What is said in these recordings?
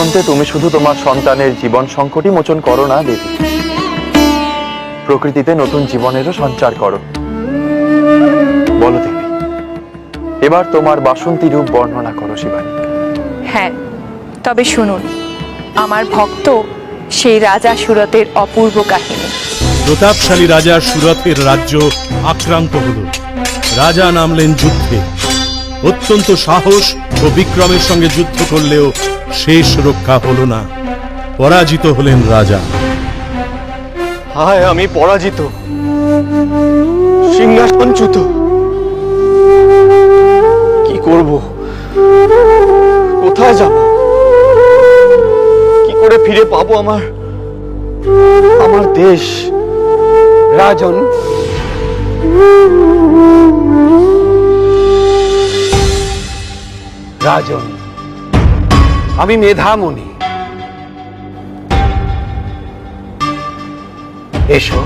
বসন্তে তুমি শুধু তোমার সন্তানের জীবন সংকটই মোচন করো না দেবী। প্রকৃতিতে নতুন জীবনেরও সঞ্চার করো। বলো দেবী এবার তোমার বাসন্তী রূপ বর্ণনা করো শিবানী। হ্যাঁ তবে শুনুন আমার ভক্ত সেই রাজা সুরতের অপূর্ব কাহিনী। প্রতাপশালী রাজা সুরতের রাজ্য আক্রান্ত হল। রাজা নামলেন যুদ্ধে। অত্যন্ত সাহস ও বিক্রমের সঙ্গে যুদ্ধ করলেও শেষ রক্ষা হল না। পরাজিত হলেন রাজা। হায়, আমি পরাজিত। সিংহাসনচ্যুত কি করব? কোথায় যাব? কি করে ফিরে পাবো আমার? আমার দেশ, রাজন। রাজন। আমি মেধামণি। এসো,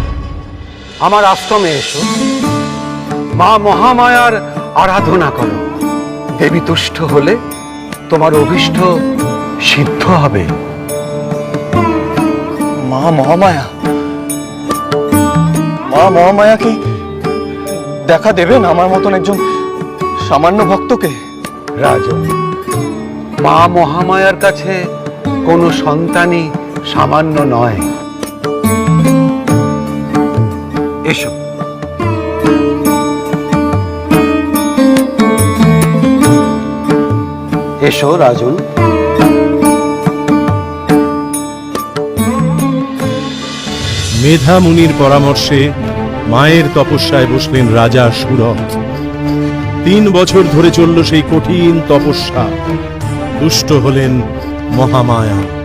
আমার আশ্রমে এসো। মা মহামায়ার আরাধনা করো। দেবী তুষ্ট হলে তোমার অভিষ্ট সিদ্ধ হবে। মা মহামায়া? মা মহামায়া কি দেখা দেবেন আমার মতন একজন সামান্য ভক্তকে? রাজন মা মহামায়ার কাছে কোনো সন্তানই সামান্য নয়। এসো। এসো, রাজন। মেধা মুনির পরামর্শে মায়ের তপস্যায় বসলেন রাজা সুরথ। তিন বছর ধরে চলল সেই কঠিন তপস্যা। দুষ্ট হলেন মহামায়া।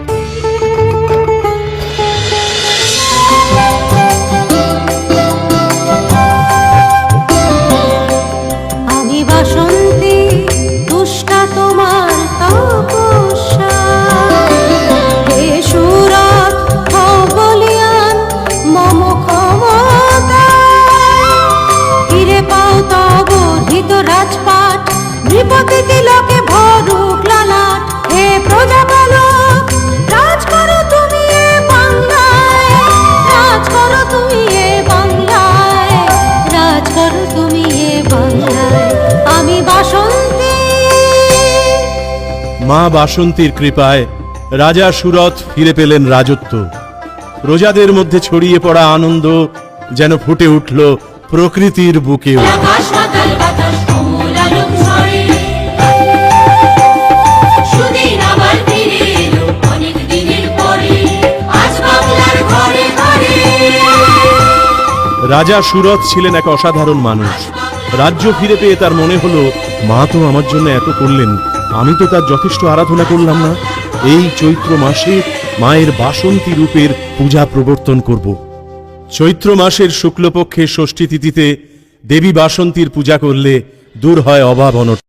মা বাসন্তীর কৃপায় রাজা সুরথ ফিরে পেলেন রাজত্ব। প্রজাদের মধ্যে ছড়িয়ে পড়া আনন্দ যেন ফুটে উঠল প্রকৃতির বুকেও। রাজা সুরথ ছিলেন এক অসাধারণ মানুষ। রাজ্য ফিরে পেয়ে তার মনে হলো মা তো আমার জন্য এত করলেন আমি তো তার যথেষ্ট আরাধনা করলাম না। এই চৈত্র মাসে মায়ের বাসন্তী রূপের পূজা প্রবর্তন করব। চৈত্র মাসের শুক্লপক্ষে ষষ্ঠী তিথিতে দেবী বাসন্তীর পূজা করলে দূর হয় অভাব অনটন।